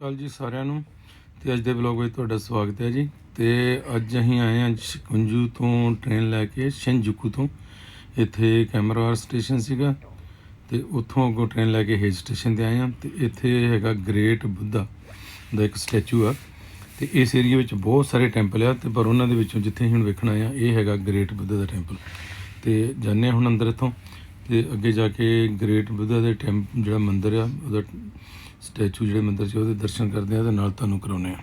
ਚੱਲ ਜੀ ਸਾਰਿਆਂ ਨੂੰ। ਤੇ ਅੱਜ ਦੇ ਵਲੌਗ ਵਿੱਚ ਤੁਹਾਡਾ ਸਵਾਗਤ ਹੈ ਜੀ। ਤੇ ਅੱਜ ਅਸੀਂ ਆਏ ਹਾਂ ਸ਼ਿਕੁੰਜੂ ਤੋਂ ਟ੍ਰੇਨ ਲੈ ਕੇ ਸ਼ਿਨਜੂਕੂ ਤੋਂ। ਇੱਥੇ ਕੈਮਰਾਵਾਰ ਸਟੇਸ਼ਨ ਸੀਗਾ। ਤੇ ਉੱਥੋਂ ਅੱਗੋਂ ਟ੍ਰੇਨ ਲੈ ਕੇ ਹੇਜ ਸਟੇਸ਼ਨ ਤੇ ਆਏ ਹਾਂ। ਤੇ ਇੱਥੇ ਹੈਗਾ ਗ੍ਰੇਟ ਬੁੱਧਾ ਦਾ ਇੱਕ ਸਟੈਚੂ ਆ। ਤੇ ਇਸ ਏਰੀਆ ਵਿੱਚ ਬਹੁਤ ਸਾਰੇ ਟੈਂਪਲ ਆ। ਤੇ ਪਰ ਉਹਨਾਂ ਦੇ ਵਿੱਚੋਂ ਜਿੱਥੇ ਅਸੀਂ ਹੁਣ ਵੇਖਣਾ ਆ ਇਹ ਹੈਗਾ ਗ੍ਰੇਟ ਬੁੱਧਾ ਦਾ ਟੈਂਪਲ ਤੇ ਜਾਂਦੇ ਹਾਂ ਹੁਣ ਅੰਦਰ ਇੱਥੋਂ। ਤੇ ਅੱਗੇ ਜਾ ਕੇ ਗ੍ਰੇਟ ਬੁੱਧਾ ਦੇ ਟੈਂਪ ਜਿਹੜਾ ਮੰਦਿਰ ਆ, ਉਹਦਾ ਸਟੈਚੂ ਜਿਹੜੇ ਮੰਦਰ 'ਚ ਉਹਦੇ ਦਰਸ਼ਨ ਕਰਦੇ ਆ ਤੇ ਨਾਲ ਤੁਹਾਨੂੰ ਕਰਾਉਨੇ ਆ।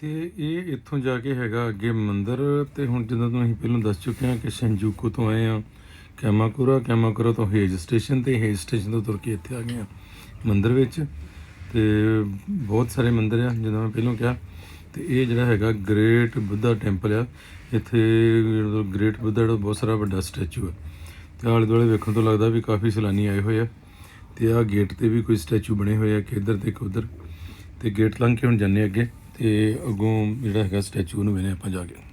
ਤੇ ਇਹ ਇੱਥੋਂ ਜਾ ਕੇ ਹੈਗਾ ਅੱਗੇ ਮੰਦਰ ਤੇ ਹੁਣ ਜਿੱਦਾਂ ਤੋਂ ਅਸੀਂ ਪਹਿਲਾਂ ਦੱਸ ਚੁੱਕੇ ਹਾਂ ਕਿ ਸ਼ਿਨਜੂਕੂ ਤੋਂ ਆਏ ਆ ਕੈਮਾਕੁਰਾ ਕੈਮਾਕੁਰਾ ਤੋਂ ਹੇਜ ਸਟੇਸ਼ਨ ਤੇ ਹੇਜ ਸਟੇਸ਼ਨ ਤੋਂ ਤੁਰ ਕੇ ਇੱਥੇ ਆ ਗਏ ਆ ਮੰਦਰ ਵਿੱਚ। ਤੇ ਬਹੁਤ ਸਾਰੇ ਮੰਦਰ ਆ, ਜਦੋਂ ਮੈਂ ਪਹਿਲਾਂ ਕਿਹਾ। ਤੇ ਇਹ ਜਿਹੜਾ ਹੈਗਾ ਗ੍ਰੇਟ ਬੁੱਧਾ ਟੈਂਪਲ ਆ। ਇੱਥੇ ਗ੍ਰੇਟ ਬੁੱਧਾ ਦਾ ਬਹੁਤ ਸਾਰਾ ਵੱਡਾ ਸਟੈਚੂ ਆ। ਤੇ ਆਲੇ ਦੁਆਲੇ ਵੇਖਣ ਤੋਂ ਲੱਗਦਾ ਵੀ ਕਾਫੀ ਸੈਲਾਨੀ ਆਏ ਹੋਏ ਆ। ਤੇ ਆ ਗੇਟ ਤੇ ਵੀ ਕੋਈ ਸਟੈਚੂ ਬਣੇ ਹੋਏ ਆ, ਕਿ ਇੱਧਰ ਤੇ ਇੱਕ ਉੱਧਰ। ਤੇ ਗੇਟ ਲੰਘ ਕੇ ਹੁਣ ਜਾਂਦੇ ਅੱਗੇ, ਤੇ ਅੱਗੋਂ ਜਿਹੜਾ ਹੈਗਾ ਸਟੈਚੂ ਨੂੰ ਵੇਨੇ ਆਪਾਂ ਜਾ ਕੇ।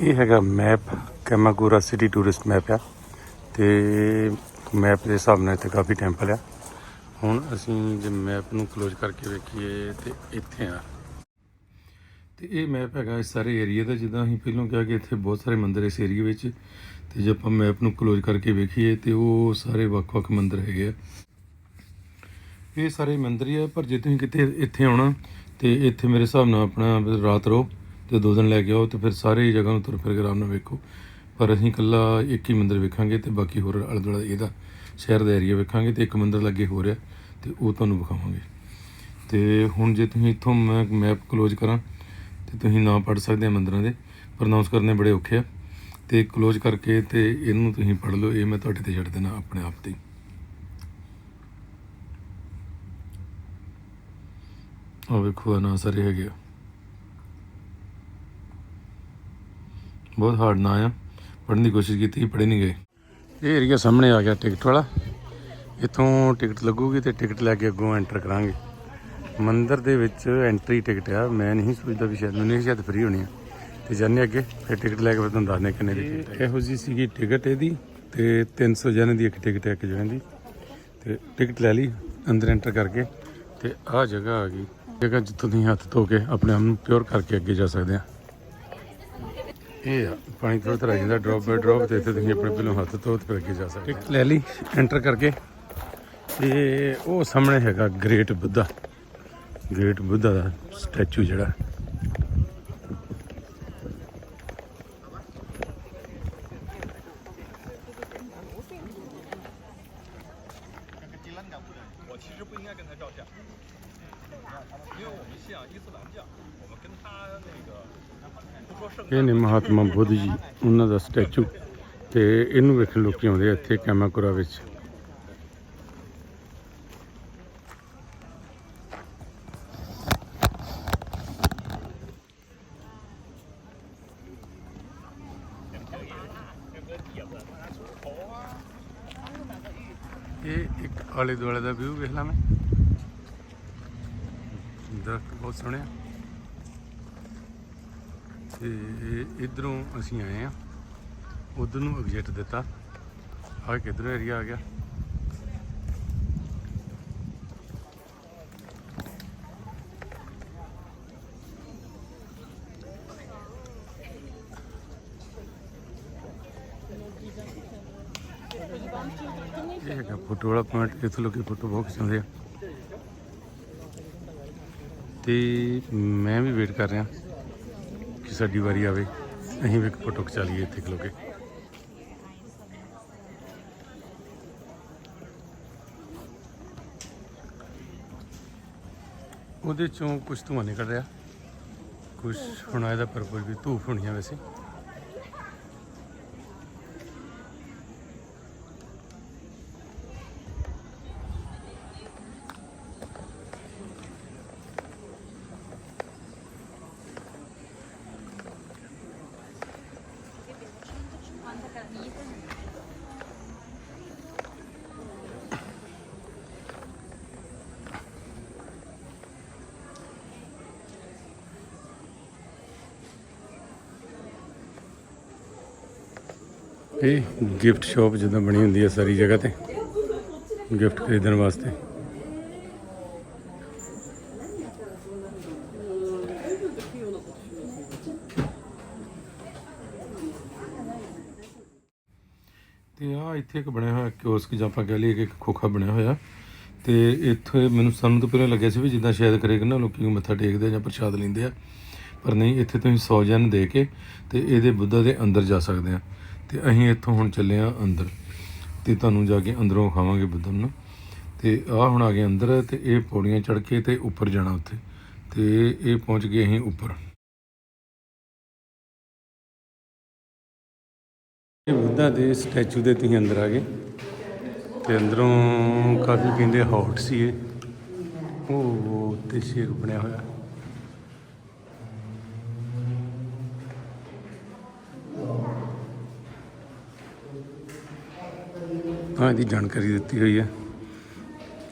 ਇਹ ਹੈਗਾ map Kamakura city tourist map ਆ। ਤੇ ਮੈਪ ਦੇ ਹਿਸਾਬ ਨਾਲ ਇੱਥੇ ਕਾਫੀ ਟੈਂਪਲ ਆ। ਹੁਣ ਅਸੀਂ ਜੇ ਮੈਪ ਨੂੰ ਕਲੋਜ਼ ਕਰਕੇ ਵੇਖੀਏ ਤੇ ਇੱਥੇ ਆ। ਤੇ ਇਹ ਮੈਪ ਹੈਗਾ ਇਸ ਸਾਰੇ ਏਰੀਆ ਦਾ, ਜਿੱਦਾਂ ਅਸੀਂ ਪਹਿਲਾਂ ਕਿਹਾ ਕਿ ਇੱਥੇ ਬਹੁਤ ਸਾਰੇ ਮੰਦਿਰ ਇਸ ਏਰੀਆ ਵਿੱਚ ਤੇ ਜੇ ਆਪਾਂ ਮੈਪ ਨੂੰ ਕਲੋਜ਼ ਕਰਕੇ ਵੇਖੀਏ ਤੇ ਉਹ ਸਾਰੇ ਵੱਖ-ਵੱਖ ਮੰਦਰ ਹੈਗੇ ਆ। ਇਹ ਸਾਰੇ ਮੰਦਰ ਹੀ ਆ, ਪਰ ਜੇ ਤੁਸੀਂ ਕਿਤੇ ਇੱਥੇ ਆਉਣਾ ਤੇ ਇੱਥੇ ਮੇਰੇ ਹਿਸਾਬ ਨਾਲ ਆਪਣਾ ਰਾਤ ਰਹੋ ਤੇ ਦੋ ਦਿਨ ਲੈ ਕੇ ਆਓ ਤੇ ਫਿਰ ਸਾਰੇ ਜਗ੍ਹਾ ਨੂੰ ਤੁਰ ਫਿਰ ਕੇ ਆਰਾਮ ਨਾਲ ਵੇਖੋ। ਪਰ ਅਸੀਂ ਇਕੱਲਾ ਇੱਕ ਹੀ ਮੰਦਰ ਵੇਖਾਂਗੇ ਤੇ ਬਾਕੀ ਹੋਰ ਆਲੇ ਦੁਆਲੇ ਇਹਦਾ ਸ਼ਹਿਰ ਦਾ ਏਰੀਆ ਵੇਖਾਂਗੇ ਤੇ ਇੱਕ ਮੰਦਰ ਲੱਗੇ ਹੋ ਰਿਹਾ ਤੇ ਉਹ ਤੁਹਾਨੂੰ ਵਿਖਾਵਾਂਗੇ। ਤੇ ਹੁਣ ਜੇ ਤੁਸੀਂ ਇੱਥੋਂ ਮੈਂ ਮੈਪ ਕਲੋਜ਼ ਕਰਾਂ ਤੇ ਤੁਸੀਂ ਨਾਂ ਪੜ੍ਹ ਸਕਦੇ ਆ ਮੰਦਿਰਾਂ ਦੇ। ਪ੍ਰੋਨਾਂਸ ਕਰਨੇ ਬੜੇ ਔਖੇ ਆ। ਤੇ ਕਲੋਜ਼ ਕਰਕੇ ਤੇ ਇਹਨੂੰ ਤੁਸੀਂ ਪੜ੍ਹ ਲਓ, ਇਹ ਮੈਂ ਤੁਹਾਡੇ ਤੇ ਛੱਡ ਦੇਣਾ ਆਪਣੇ ਆਪ ਤੇ। ਹੀ। ਆ ਵੇਖੋ, ਆਹ ਨਾਂ ਸਾਰੇ ਹੈਗੇ ਆ। ਬਹੁਤ ਹਾਰਡ ਨਾਂ ਆ। ਪੜ੍ਹਨ ਦੀ ਕੋਸ਼ਿਸ਼ ਕੀਤੀ, ਪੜ੍ਹੇ ਨਹੀਂ ਗਏ। ਇਹ ਏਰੀਆ ਸਾਹਮਣੇ ਆ ਗਿਆ ਟਿਕਟ ਵਾਲਾ। ਇੱਥੋਂ ਟਿਕਟ ਲੱਗੂਗੀ ਤੇ ਟਿਕਟ ਲੈ ਕੇ ਅੱਗੋਂ ਐਂਟਰ ਕਰਾਂਗੇ। ਮੰਦਿਰ ਦੇ ਵਿੱਚ ਐਂਟਰੀ ਟਿਕਟ ਆ। ਮੈਂ ਨਹੀਂ ਸੋਚਦਾ ਵੀ ਸ਼ਾਇਦ, ਮੈਨੂੰ ਨਹੀਂ ਸ਼ਾਇਦ ਫ੍ਰੀ ਹੋਣੀ ਆ। ਤੇ ਜਾਣੇ ਅੱਗੇ ਫਿਰ ਟਿਕਟ ਲੈ ਕੇ ਫਿਰ ਤੁਹਾਨੂੰ ਦੱਸਦੇ ਕਿੰਨੇ ਦੀ ਟਿਕਟ ਹੈ। ਇਹੋ ਜੀ ਸੀਗੀ ਟਿਕਟ ਇਹਦੀ ਤੇ 300 ਜਣੇ ਦੀ ਇੱਕ ਟਿਕਟ ਹੈ ਇੱਕ ਜਣੇ ਦੀ। ਤੇ ਟਿਕਟ ਲੈ ਲਈ ਅੰਦਰ ਐਂਟਰ ਕਰਕੇ ਤੇ ਆਹ ਜਗ੍ਹਾ ਆ ਗਈ। ਜਗ੍ਹਾ ਜਿੱਥੋਂ ਤੁਸੀਂ ਹੱਥ ਧੋ ਕੇ ਆਪਣੇ ਆਪ ਨੂੰ ਪਿਓਰ ਕਰਕੇ ਅੱਗੇ ਜਾ ਸਕਦੇ ਆ। ਇਹ ਪਾਣੀ ਥੋੜਾ ਥੋੜਾ ਜਾਂਦਾ ਡ੍ਰੌਪ ਬਾਈ ਡ੍ਰੌਪ ਤੇ ਇੱਥੇ ਤੁਸੀਂ ਆਪਣੇ ਪਹਿਲੋਂ ਹੱਥ ਧੋ ਫਿਰ ਅੱਗੇ ਜਾ ਸਕਦੇ ਟਿਕਟ ਲੈ ਲਈ ਐਂਟਰ ਕਰਕੇ। ਤੇ ਉਹ ਸਾਹਮਣੇ ਹੈਗਾ ਗ੍ਰੇਟ ਬੁੱਧਾ। ਗ੍ਰੇਟ ਬੁੱਧਾ ਦਾ ਸਟੈਚੂ ਜਿਹੜਾ। ਇਹ ਨੇ ਮਹਾਤਮਾ ਬੁੱਧ ਜੀ ਉਹਨਾਂ ਦਾ ਸਟੈਚੂ ਤੇ ਇਹਨੂੰ ਵੇਖਣ ਲੋਕੀ ਆਉਂਦੇ ਆ ਇੱਥੇ ਕੈਮਾਕੁਰਾ ਵਿੱਚ ਇਹ ਇੱਕ ਆਲੇ ਦੁਆਲੇ ਦਾ ਵਿਊ ਵੇਖ ਲਾਂ ਮੈਂ। ਦਰਖਤ ਬਹੁਤ ਸੋਹਣੇ ਆ। ਤੇ ਇਧਰੋਂ ਅਸੀਂ ਆਏ ਆ। ਉਧਰ ਨੂੰ ਐਗਜ਼ਿਟ ਦਿੱਤਾ। ਆ ਕਿਧਰ ਏਰੀਆ ਆ ਗਿਆ? ਇਹ ਹੈਗਾ ਫੋਟੋ ਵਾਲਾ ਪੁਆਇੰਟ ਇੱਥੋਂ ਲੋਕੀ ਫੋਟੋ ਬਹੁਤ ਖਿਚਾਉਂਦੇ ਆ। ਤੇ ਮੈਂ ਵੀ ਵੇਟ ਕਰ ਰਿਹਾ ਕਿ ਸਾਡੀ ਵਾਰੀ ਆਵੇ। ਅਸੀਂ ਵੀ ਇੱਕ ਫੋਟੋ ਖਿਚਾ ਲਈਏ ਇੱਥੇ ਖਲੋ ਕੇ। ਉਹਦੇ ਚੋਂ ਕੁਝ ਧੂੰਆਂ ਨਿਕਲ ਰਿਹਾ। ਕੁਝ ਹੁਣ ਇਹਦਾ ਪਰਪਸ ਵੀ ਧੂਫ ਹੋਣੀ ਵੈਸੇ। ਇਹ ਗਿਫਟ ਸ਼ਾਪ ਜਿੱਦਾਂ ਬਣੀ ਹੁੰਦੀ ਹੈ ਸਾਰੀ ਜਗ੍ਹਾ ਤੇ ਗਿਫਟ ਖਰੀਦਣ ਵਾਸਤੇ। ਤੇ ਆ ਇੱਥੇ ਇੱਕ ਬਣਿਆ ਹੋਇਆ ਕਿਓਸਕ ਜਾਂ ਆਪਾਂ ਕਹਿ ਲਈਏ ਕਿ ਇੱਕ ਖੋਖਾ ਬਣਿਆ ਹੋਇਆ। ਤੇ ਇੱਥੇ ਮੈਨੂੰ ਸਾਨੂੰ ਤਾਂ ਪਹਿਲਾਂ ਲੱਗਿਆ ਸੀ ਵੀ ਜਿੱਦਾਂ ਸ਼ਾਇਦ ਕਰੇਗਾ ਨਾ, ਲੋਕੀ ਮੱਥਾ ਟੇਕਦੇ ਆ ਜਾਂ ਪ੍ਰਸ਼ਾਦ ਲੈਂਦੇ ਆ। ਪਰ ਨਹੀਂ, ਇੱਥੇ ਤੁਸੀਂ 100 ਜਨ ਦੇ ਕੇ ਤੇ ਇਹਦੇ ਬੁੱਧਾ ਦੇ ਅੰਦਰ ਜਾ ਸਕਦੇ ਆ। ਤੇ ਅਸੀਂ ਇੱਥੋਂ ਹੁਣ ਚੱਲੇ ਆ ਅੰਦਰ ਤੇ ਤੁਹਾਨੂੰ ਜਾ ਕੇ ਅੰਦਰੋਂ ਖਾਵਾਂਗੇ ਬੁੱਧਾ ਨੂੰ। ਨਾ। ਤੇ ਆ ਹੁਣ ਆ ਗਏ ਅੰਦਰ ਤੇ ਇਹ ਪੌੜੀਆਂ ਚੜ੍ਹ ਕੇ ਤੇ ਉੱਪਰ ਜਾਣਾ ਉੱਥੇ। ਤੇ ਇਹ ਪਹੁੰਚ ਗਏ ਅਸੀਂ ਉੱਪਰ। ਇਹ ਬੁੱਧਾ ਦੇ ਸਟੈਚੂ ਦੇ ਤੁਸੀਂ ਅੰਦਰ ਆ ਗਏ। ਤੇ ਅੰਦਰੋਂ ਕਾਫੀ ਕਹਿੰਦੇ ਹੌਟ ਸੀ ਇਹ ਉਹ ਤੇ ਸ਼ੇਰ ਬਣਿਆ ਹੋਇਆ। ਹਾਂ ਦੀ ਜਾਣਕਾਰੀ ਦਿੱਤੀ ਹੋਈ ਹੈ।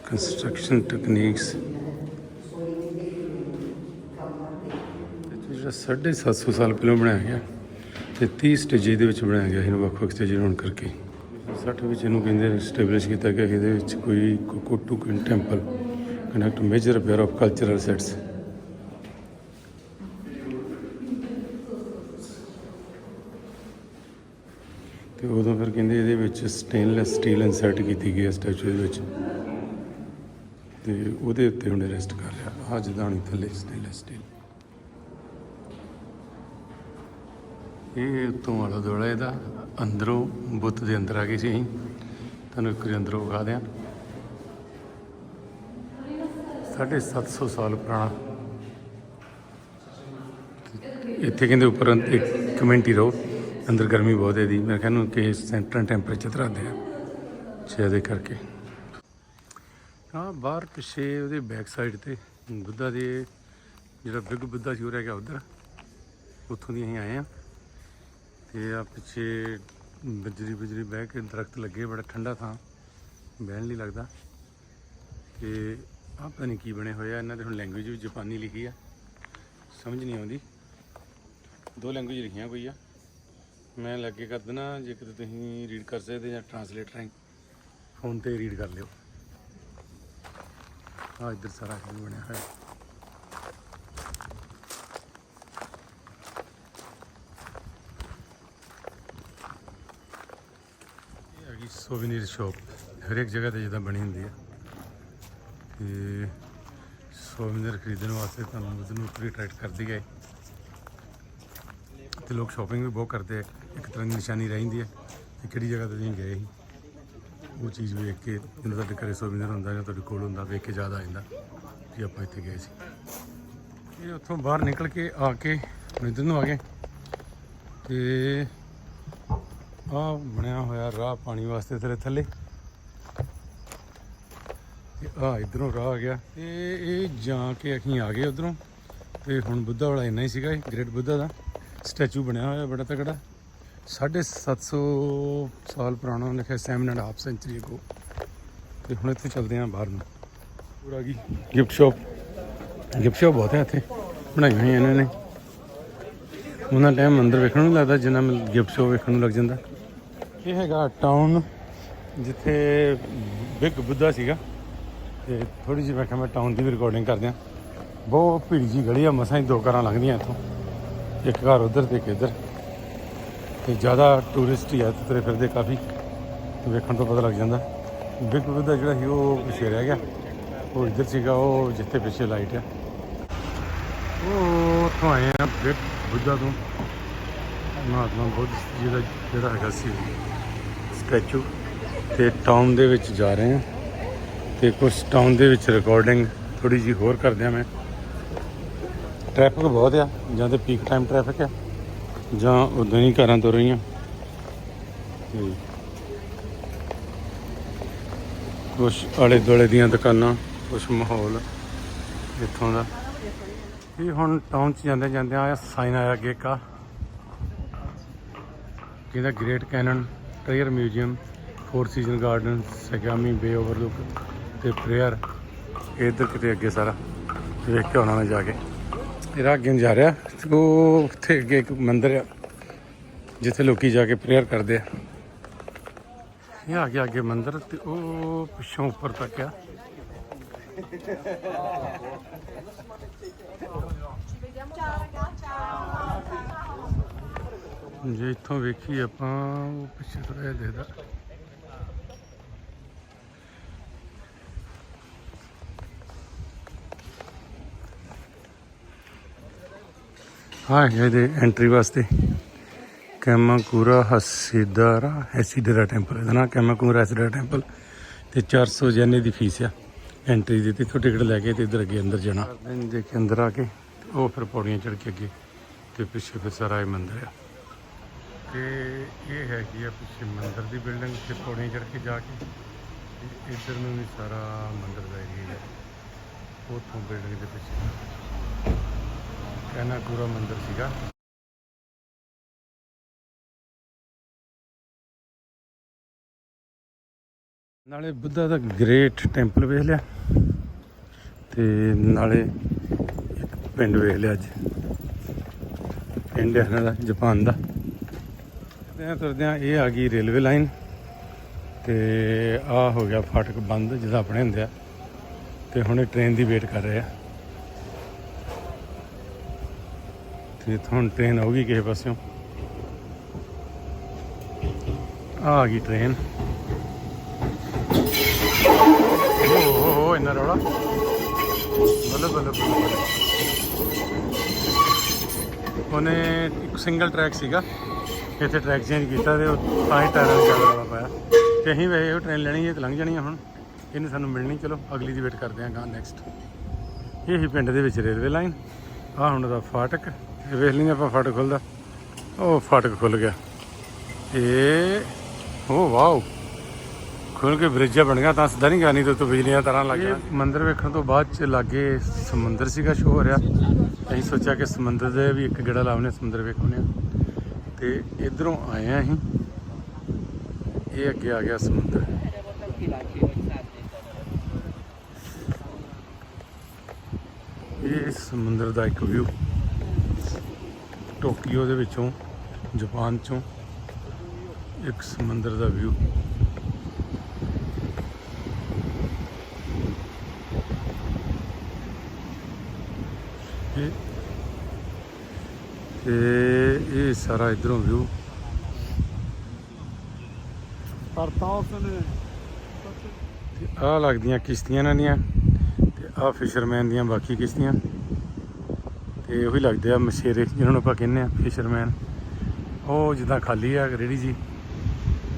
ਕੰਸਟਰਕਸ਼ਨ ਟੈਕਨੀਕਸ ਜਿਹੜਾ 750 ਸਾਲ ਪਹਿਲਾਂ ਬਣਾਇਆ ਗਿਆ, ਤੇ 30 ਸਟੇਜ ਦੇ ਵਿੱਚ ਬਣਾਇਆ ਗਿਆ ਇਹਨੂੰ ਵੱਖ-ਵੱਖ ਸਟੇਜ ਹੋਣ ਕਰਕੇ। 60 ਵਿੱਚ ਇਹਨੂੰ ਕਹਿੰਦੇ ਸਟੈਬਲਿਸ਼ ਕੀਤਾ ਗਿਆ ਕਿ ਇਹਦੇ ਵਿੱਚ ਕੋਈ Kotoku in temple connect major pair of cultural sets ਤੇ ਉਦੋਂ ਫਿਰ ਕਹਿੰਦੇ ਇਹਦੇ ਵਿੱਚ ਸਟੇਨਲੈਸ ਸਟੀਲ ਇਨਸਰਟ ਕੀਤੀ ਗਈ ਹੈ ਸਟੈਚੂ ਦੇ ਵਿੱਚ। ਤੇ ਉਹਦੇ ਉੱਤੇ ਉਹਨੇ ਰੈਸਟ ਕਰ ਰਿਹਾ ਆ ਜਦਾਨੀ ਥੱਲੇ ਸਟੇਨਲੈਸ ਸਟੀਲ ਇਹ ਉੱਤੋਂ ਵਾਲਾ ਦੋੜਾ ਇਹਦਾ ਅੰਦਰੋਂ ਬੁੱਤ ਦੇ ਅੰਦਰ ਆ ਗਏ ਸੀ ਅਸੀਂ। ਤੁਹਾਨੂੰ ਇੱਕ ਅੰਦਰੋਂ ਵਿਖਾ ਦਿਆਂ। 750 ਸਾਲ ਪੁਰਾਣਾ। ਇੱਥੇ ਕਹਿੰਦੇ ਉੱਪਰ ਅੰਦ- ਇੱਕ ਮਿੰਟ ਰਹੋ। ਅੰਦਰ ਗਰਮੀ ਬਹੁਤ ਹੈ ਦੀ ਮੈਂ ਕਹਿੰਦਾ ਕਿ ਸੈਂਟਰ ਟੈਂਪਰੇਚਰ ਤੇ ਰੱਖਦੇ ਆ ਛੇ ਕਰਕੇ। ਹਾਂ ਬਾਹਰ ਪਿੱਛੇ ਉਹਦੇ ਬੈਕ ਸਾਈਡ ਤੇ ਬੁੱਧਾ ਦੇ, ਜਿਹੜਾ ਬਿਗ ਬੁੱਧਾ ਸੀ ਉਹ ਰਹਿ ਗਿਆ ਉਧਰ। ਉੱਥੋਂ ਦੀ ਅਸੀਂ ਆਏ ਆ ਤੇ ਆ ਪਿੱਛੇ ਬਜਰੀ ਬਜਰੀ ਬਹਿ ਕੇ ਦਰਖਤ ਲੱਗੇ, ਬੜਾ ਠੰਡਾ ਥਾਂ। ਬਹਿਣ ਲਈ ਲੱਗਦਾ। ਤੇ ਆਹ ਪਤਾ ਨਹੀਂ ਕੀ ਬਣੇ ਹੋਇਆ, ਇਹਨਾਂ ਦੇ ਹੁਣ ਲੈਂਗੁਏਜ ਵੀ ਜਾਪਾਨੀ ਲਿਖੀ ਆ। ਸਮਝ ਨਹੀਂ ਆਉਂਦੀ। ਦੋ ਲੈਂਗੁਏਜ ਲਿਖੀਆਂ ਕੋਈ ਆ ਮੈਂ ਲੱਗੇ ਕਰ ਦੇਣਾ ਜੇ ਕਿਤੇ ਤੁਸੀਂ ਰੀਡ ਕਰ ਸਕਦੇ ਜਾਂ ਟਰਾਂਸਲੇਟ ਰਾਹੀਂ ਫੋਨ ਤੇ ਰੀਡ ਕਰ ਲਿਓ। ਆ ਇੱਧਰ ਸਾਰਾ ਕੁਝ ਬਣਿਆ ਹੋਇਆ। ਇਹ ਹੈਗੀ ਸੋਵੀਨੀਰ ਸ਼ਾਪ ਹਰੇਕ ਜਗ੍ਹਾ ਤੇ ਜਿੱਦਾਂ ਬਣੀ ਹੁੰਦੀ ਹੈ ਤੇ ਸੋਵੀਨੀਰ ਖਰੀਦਣ ਵਾਸਤੇ ਤੁਹਾਨੂੰ ਉਹਨੂੰ ਉੱਪਰ ਅਟਰੈਕਟ ਕਰਦੀ ਹੈ ਤੇ ਲੋਕ ਸ਼ਾਪਿੰਗ ਵੀ ਬਹੁਤ ਕਰਦੇ ਆ। ਇੱਕ ਤਰ੍ਹਾਂ ਦੀ ਨਿਸ਼ਾਨੀ ਰਹਿੰਦੀ ਹੈ ਕਿ ਕਿਹੜੀ ਜਗ੍ਹਾ ਤੇ ਤੁਸੀਂ ਗਏ ਸੀ। ਉਹ ਚੀਜ਼ ਵੇਖ ਕੇ ਜਦੋਂ ਤੁਹਾਡੇ ਘਰੇ ਸੋਵੀਨੀਰ ਹੁੰਦਾ ਜਾਂ ਤੁਹਾਡੇ ਕੋਲ ਹੁੰਦਾ, ਵੇਖ ਕੇ ਯਾਦ ਆ ਜਾਂਦਾ ਕਿ ਆਪਾਂ ਇੱਥੇ ਗਏ ਸੀ। ਇਹ ਉੱਥੋਂ ਬਾਹਰ ਨਿਕਲ ਕੇ ਆ ਕੇ ਹੁਣ ਨੂੰ ਆ ਗਏ ਤੇ ਆ ਬਣਿਆ ਹੋਇਆ ਰਾਹ ਪਾਣੀ ਵਾਸਤੇ ਤੇਰੇ ਥੱਲੇ। ਤੇ ਆ ਇਧਰੋਂ ਰਾਹ ਆ ਗਿਆ। ਤੇ ਇਹ ਜਾਂ ਕੇ ਅਸੀਂ ਆ ਗਏ ਉਧਰੋਂ। ਤੇ ਹੁਣ ਬੁੱਧਾ ਵਾਲਾ ਇੰਨਾ ਹੀ ਸੀਗਾ, ਇਹ ਗ੍ਰੇਟ ਬੁੱਧਾ ਦਾ। ਸਟੈਚੂ ਬਣਿਆ ਹੋਇਆ, ਬੜਾ ਤਕੜਾ। 750 ਸਾਲ ਪੁਰਾਣਾ ਲਿਖਿਆ 7 ਐਂਡ ਹਾਫ ਸੈਂਚਰੀ ਅਗੋ ਤੇ ਹੁਣ ਇੱਥੇ ਚੱਲਦੇ ਆਂ ਬਾਹਰ ਨੂੰ। ਪੂਰਾ ਕੀ ਗਿਫਟ ਸ਼ਾਪ ਗਿਫਟ ਸ਼ਾਪ ਬਹੁਤ ਹੈ ਇੱਥੇ। ਬਣਾਈ ਹੋਈ ਇਹਨਾਂ ਨੇ। ਉਹਨਾਂ ਟਾਈਮ ਅੰਦਰ ਵੇਖਣ ਨੂੰ ਨੀ ਲੱਗਦਾ, ਜਿੰਨਾ ਗਿਫਟ ਸ਼ਾਪ ਵੇਖਣ ਨੂੰ ਲੱਗ ਜਾਂਦਾ। ਇਹ ਹੈਗਾ ਟਾਊਨ ਜਿੱਥੇ ਬਿਗ ਬੁੱਧਾ ਸੀਗਾ। ਤੇ ਥੋੜੀ ਜਿਹੀ ਮੈਂ ਮੈਂ ਟਾਊਨ ਦੀ ਵੀ ਰਿਕਾਰਡਿੰਗ ਕਰਦਿਆਂ ਬਹੁਤ ਭੀੜ ਜੀ ਗਲੀ ਆ, ਮਸਾਂ ਹੀ ਦੋ ਕਾਰਾਂ ਲੰਘਦੀਆਂ ਇੱਥੋਂ। ਇੱਕ ਘਰ ਉਧਰ ਤੇ ਇੱਕ ਇੱਧਰ। ਤੇ ਜ਼ਿਆਦਾ ਟੂਰਿਸਟ ਹੀ ਆ, ਇੱਥੇ ਤੁਰੇ ਫਿਰਦੇ ਕਾਫੀ, ਵੇਖਣ ਤੋਂ ਪਤਾ ਲੱਗ ਜਾਂਦਾ। ਬਿਗ ਬੁੱਧਾ ਜਿਹੜਾ ਸੀ, ਉਹ ਪਿੱਛੇ ਰਹਿ ਗਿਆ। ਉਹ ਇੱਧਰ ਸੀਗਾ, ਉਹ ਜਿੱਥੇ ਪਿੱਛੇ ਲਾਈਟ ਆ। ਉਹ ਉੱਥੋਂ ਆਏ ਆ ਬਿਗ ਬੁੱਧਾ ਤੋਂ। ਮਹਾਤਮਾ ਬੁੱਧ ਜੀ ਦਾ ਜਿਹੜਾ ਹੈਗਾ ਸੀ ਸਟੈਚੂ ਤੇ ਟਾਊਨ ਦੇ ਵਿੱਚ ਜਾ ਰਹੇ ਹਾਂ ਤੇ ਕੁਝ ਟਾਊਨ ਦੇ ਵਿੱਚ ਰਿਕਾਰਡਿੰਗ ਥੋੜੀ ਜੀ ਹੋਰ ਕਰਦੇ ਆ ਮੈਂ। ਟ੍ਰੈਫਿਕ ਬਹੁਤ ਆ, ਜਾਂ ਤੇ ਪੀਕ ਟਾਈਮ ਟ੍ਰੈਫਿਕ ਆ। ਜਾਂ ਉਦਾਂ ਹੀ ਘਰਾਂ ਤੁਰ ਰਹੀਆਂ। ਤੇ ਕੁਝ ਆਲੇ ਦੁਆਲੇ ਦੀਆਂ ਦੁਕਾਨਾਂ ਕੁਝ ਮਾਹੌਲ ਇੱਥੋਂ ਦਾ। ਇਹ ਹੁਣ ਟਾਊਨ ਚ ਜਾਂਦੇ ਜਾਂਦੇ ਆ ਸਾਈਨ ਆਇਆ ਅੱਗੇ ਕਾ ਕਹਿੰਦਾ great Kannon treasure museum four season garden Sagami bay overlook ਤੇ ਪ੍ਰੇਅਰ ਇਧਰ ਕਿਤੇ ਅੱਗੇ ਸਾਰਾ। ਵੇਖ ਕੇ ਆਉਣਾ ਮੈਂ ਜਾ ਕੇ। ਇਹ ਅੱਗੇ ਨੂੰ ਜਾ ਰਿਹਾ। ਉਹ ਉੱਥੇ ਅੱਗੇ ਇੱਕ ਮੰਦਿਰ ਆ, ਜਿੱਥੇ ਲੋਕੀ ਜਾ ਕੇ ਪ੍ਰੇਅਰ ਕਰਦੇ ਆ। ਇਹ ਆ ਗਿਆ ਅੱਗੇ ਮੰਦਿਰ ਤੇ ਉਹ ਪਿੱਛੋਂ ਉੱਪਰ ਤੱਕ ਆ। ਜੇ ਇੱਥੋਂ ਵੇਖੀ ਆਪਾਂ, ਉਹ ਪਿੱਛੇ ਥੋੜਾ ਜਿਹਾ ਦੇਖਦਾ। ਹਾਂ ਇਹਦੇ ਐਂਟਰੀ ਵਾਸਤੇ। ਕੈਮਾਕੂਰਾ ਹਸੀਦਾਰਾ ਹੈਸੀਡਰਾ ਟੈਂਪਲ ਇਹਦਾ ਨਾਮ ਕੈਮਾਕੂਰਾ ਹਸੀਦਾਰਾ ਟੈਂਪਲ ਤੇ 400 ਜਨੇ ਦੀ ਫੀਸ ਆ ਐਂਟਰੀ ਦੀ, ਤੇ ਇੱਥੋਂ ਟਿਕਟ ਲੈ ਕੇ ਤੇ ਇੱਧਰ ਅੱਗੇ ਅੰਦਰ ਜਾਣਾ। ਦੇ ਕੇ ਅੰਦਰ ਆ ਕੇ ਉਹ ਫਿਰ ਪੌੜੀਆਂ ਚੜ੍ਹ ਕੇ ਅੱਗੇ, ਤੇ ਪਿੱਛੇ ਫਿਰ ਸਾਰਾ ਇਹ ਮੰਦਿਰ ਆ। ਤੇ ਇਹ ਹੈਗੀ ਆ ਪਿੱਛੇ ਮੰਦਿਰ ਦੀ ਬਿਲਡਿੰਗ ਤੇ ਪੌੜੀਆਂ ਚੜ੍ਹ ਕੇ ਜਾ ਕੇ, ਤੇ ਇੱਧਰ ਨੂੰ ਵੀ ਸਾਰਾ ਮੰਦਿਰ ਦਾ ਏਰੀਆ ਹੈ। ਉੱਥੋਂ ਬਿਲਡਿੰਗ ਦੇ ਪਿੱਛੇ। ਪੂਰਾ ਮੰਦਿਰ ਸੀਗਾ। ਨਾਲੇ ਬੁੱਧਾ ਦਾ ਗ੍ਰੇਟ ਟੈਂਪਲ ਵੇਖ ਲਿਆ ਤੇ ਨਾਲੇ ਇੱਕ ਪਿੰਡ ਵੇਖ ਲਿਆ ਅੱਜ। ਪਿੰਡ ਇਹਨਾਂ ਦਾ, ਜਾਪਾਨ ਦਾ। ਤੇ ਤੁਰਦੇ ਇਹ ਆ ਗਈ ਰੇਲਵੇ ਲਾਈਨ ਤੇ ਆ ਹੋ ਗਿਆ ਫਾਟਕ ਬੰਦ ਜਿਹਦਾ ਆਪਣੇ ਹੁੰਦੇ ਆ। ਤੇ ਹੁਣ ਟ੍ਰੇਨ ਦੀ ਵੇਟ ਕਰ ਰਹੇ ਆ। ਤੇ ਹੁਣ ਟ੍ਰੇਨ ਆਊਗੀ ਕਿਸੇ ਪਾਸਿਓਂ। ਆ ਗਈ ਟ੍ਰੇਨ ਓ ਇੰਨਾ ਰੌਲਾ। ਬੱਲੇ ਬੱਲੇ ਉਹਨੇ ਇੱਕ ਸਿੰਗਲ ਟਰੈਕ ਸੀਗਾ। ਇੱਥੇ ਟਰੈਕ ਚੇਂਜ ਕੀਤਾ ਤੇ ਉਹ ਤਾਂ ਹੀ ਟਾਇਰਾਂ ਦਾ ਜ਼ਿਆਦਾ ਰੌਲਾ ਪਾਇਆ। ਤੇ ਅਸੀਂ ਵੇ ਉਹ ਟ੍ਰੇਨ ਲੈਣੀ ਹੈ ਤੇ ਲੰਘ ਜਾਣੀ ਆ ਹੁਣ। ਇਹਨੇ ਸਾਨੂੰ ਮਿਲਣੀ, ਚਲੋ, ਅਗਲੀ ਦੀ ਵੇਟ ਕਰਦੇ ਆਂ ਗਾਂ ਨੈਕਸਟ ਇਹ ਹੀ ਪਿੰਡ ਦੇ ਵਿੱਚ ਰੇਲਵੇ ਲਾਈਨ ਆ ਹੁਣ ਦਾ ਫਾਟਕ। ਇਹ ਵੇਖ ਲਈ ਆਪਾਂ ਫਾਟਕ ਖੁੱਲਦਾ। ਉਹ ਫਾਟਕ ਖੁੱਲ ਗਿਆ। ਇਹ ਓ ਵਾਓ। ਖੁੱਲ ਕੇ ਬ੍ਰਿਜ ਬਣ ਗਿਆ ਤਾਂ ਸਿੱਧਾ ਨਹੀਂ ਗਿਆ ਨਹੀਂ ਤਾਂ ਉੱਤੋਂ ਬਿਜਲੀਆਂ ਤਾਰਾਂ ਲੱਗ ਗਿਆ ਮੰਦਿਰ ਵੇਖਣ ਤੋਂ ਬਾਅਦ ਚ ਲਾਗੇ ਸਮੁੰਦਰ ਸੀਗਾ ਸ਼ੋ ਹੋ ਰਿਹਾ। ਅਸੀਂ ਸੋਚਿਆ ਕਿ ਸਮੁੰਦਰ ਦੇ ਵੀ ਇੱਕ ਗੇੜਾ ਲਾਉਣੇ ਸਮੁੰਦਰ ਵੇਖਣੇ ਤੇ ਇਧਰੋਂ ਆਏ ਆ ਅਸੀਂ। ਇਹ ਅੱਗੇ ਆ ਗਿਆ ਸਮੁੰਦਰ। ਇਹ ਸਮੁੰਦਰ ਦਾ ਇੱਕ ਵਿਊ ਟੋਕੀਓ ਦੇ ਵਿੱਚੋਂ ਜਾਪਾਨ ਚੋਂ ਇੱਕ ਸਮੁੰਦਰ ਦਾ ਵਿਊ ਤੇ ਇਹ ਸਾਰਾ ਇਧਰੋਂ ਵਿਊ ਆ ਲੱਗਦੀਆਂ ਕਿਸ਼ਤੀਆਂ ਇਹਨਾਂ ਦੀਆਂ ਤੇ ਆ ਫਿਸ਼ਰਮੈਨ ਦੀਆਂ ਬਾਕੀ ਕਿਸ਼ਤੀਆਂ। ਤੇ ਉਹੀ ਲੱਗਦੇ ਆ ਮਛੇਰੇ, ਜਿਹਨਾਂ ਨੂੰ ਆਪਾਂ ਕਹਿੰਦੇ ਆ ਫਿਸ਼ਰਮੈਨ ਉਹ ਜਿੱਦਾਂ ਖਾਲੀ ਆ, ਰੇੜੀ ਜੀ।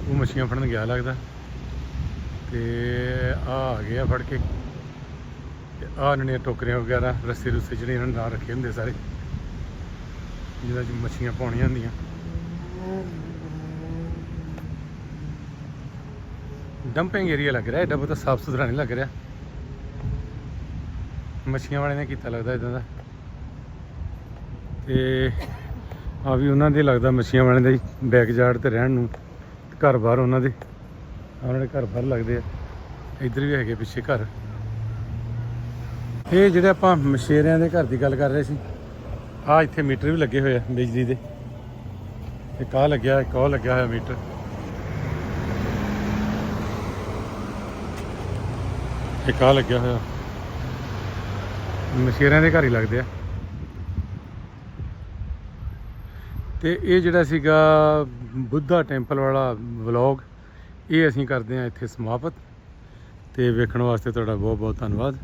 ਉਹ ਮੱਛੀਆਂ ਫੜਨ ਗਿਆ ਲੱਗਦਾ। ਤੇ ਆ ਆ ਗਿਆ ਫੜ ਕੇ। ਤੇ ਆ ਇਹਨਾਂ ਦੀਆਂ ਟੋਕਰੀਆਂ ਵਗੈਰਾ ਰੱਸੇ ਰੁੱਸੇ ਜਿਹੜੇ ਇਹਨਾਂ ਨੇ ਨਾਲ ਰੱਖੇ ਹੁੰਦੇ ਸਾਰੇ। ਜਿਹਨਾਂ 'ਚ ਮੱਛੀਆਂ ਪਾਉਣੀਆਂ ਹੁੰਦੀਆਂ। ਡੰਪਿੰਗ ਏਰੀਆ ਲੱਗ ਰਿਹਾ। ਐਡਾ ਬਹੁਤਾ ਸਾਫ਼ ਸੁਥਰਾ ਨਹੀਂ ਲੱਗ ਰਿਹਾ। ਮੱਛੀਆਂ ਵਾਲੇ ਨੇ ਕੀਤਾ ਲੱਗਦਾ ਇਦਾਂ ਦਾ। ਤੇ ਆ ਵੀ ਉਹਨਾਂ ਦੇ ਲੱਗਦਾ ਮੱਛੀਆਂ ਵਾਲਿਆਂ ਦਾ ਬੈਕ ਯਾਰਡ ਤੇ ਰਹਿਣ ਨੂੰ, ਘਰ ਬਾਹਰ ਉਹਨਾਂ ਦੇ ਉਹਨਾਂ ਦੇ ਘਰ ਬਾਹਰ ਲੱਗਦੇ ਆ। ਇੱਧਰ ਵੀ ਹੈਗੇ ਪਿੱਛੇ ਘਰ। ਇਹ ਜਿਹੜੇ ਆਪਾਂ ਮਛੇਰਿਆਂ ਦੇ ਘਰ ਦੀ ਗੱਲ ਕਰ ਰਹੇ ਸੀ ਆ ਇੱਥੇ ਮੀਟਰ ਵੀ ਲੱਗੇ ਹੋਏ ਆ ਬਿਜਲੀ ਦੇ। ਇੱਕ ਆਹ ਲੱਗਿਆ, ਇੱਕ ਉਹ ਲੱਗਿਆ ਹੋਇਆ ਮੀਟਰ। ਇੱਕ ਆਹ ਲੱਗਿਆ ਹੋਇਆ। ਮਛੇਰਿਆਂ ਦੇ ਘਰ ਹੀ ਲੱਗਦੇ ਆ। ਤੇ ਇਹ ਜਿਹੜਾ ਸੀਗਾ ਬੁੱਧਾ ਟੈਂਪਲ ਵਾਲਾ ਵਲੌਗ, ਇਹ ਅਸੀਂ ਕਰਦੇ ਹਾਂ ਇੱਥੇ ਸਮਾਪਤ। ਤੇ ਵੇਖਣ ਵਾਸਤੇ ਤੁਹਾਡਾ ਬਹੁਤ ਬਹੁਤ ਧੰਨਵਾਦ।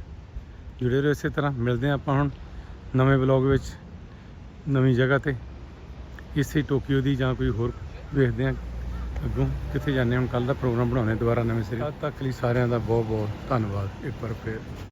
ਜੁੜੇ ਰਹੋ ਇਸੇ ਤਰ੍ਹਾਂ। ਮਿਲਦੇ ਹਾਂ ਆਪਾਂ ਹੁਣ ਨਵੇਂ ਵਲੌਗ ਵਿੱਚ, ਨਵੀਂ ਜਗ੍ਹਾ ਤੇ। ਇਸੇ ਟੋਕੀਓ ਦੀ ਜਾਂ ਕੋਈ ਹੋਰ ਵੇਖਦੇ ਹਾਂ ਅੱਗੋਂ। ਕਿੱਥੇ ਜਾਂਦੇ ਹਾਂ? ਹੁਣ ਕੱਲ ਦਾ ਪ੍ਰੋਗਰਾਮ ਬਣਾਉਣੇ ਦੁਬਾਰਾ ਨਵੇਂ ਸਿਰੇ। ਤਦ ਤੱਕ ਲਈ ਸਾਰਿਆਂ ਦਾ ਬਹੁਤ ਬਹੁਤ ਧੰਨਵਾਦ। ਇੱਕ ਵਾਰ ਫੇਰ।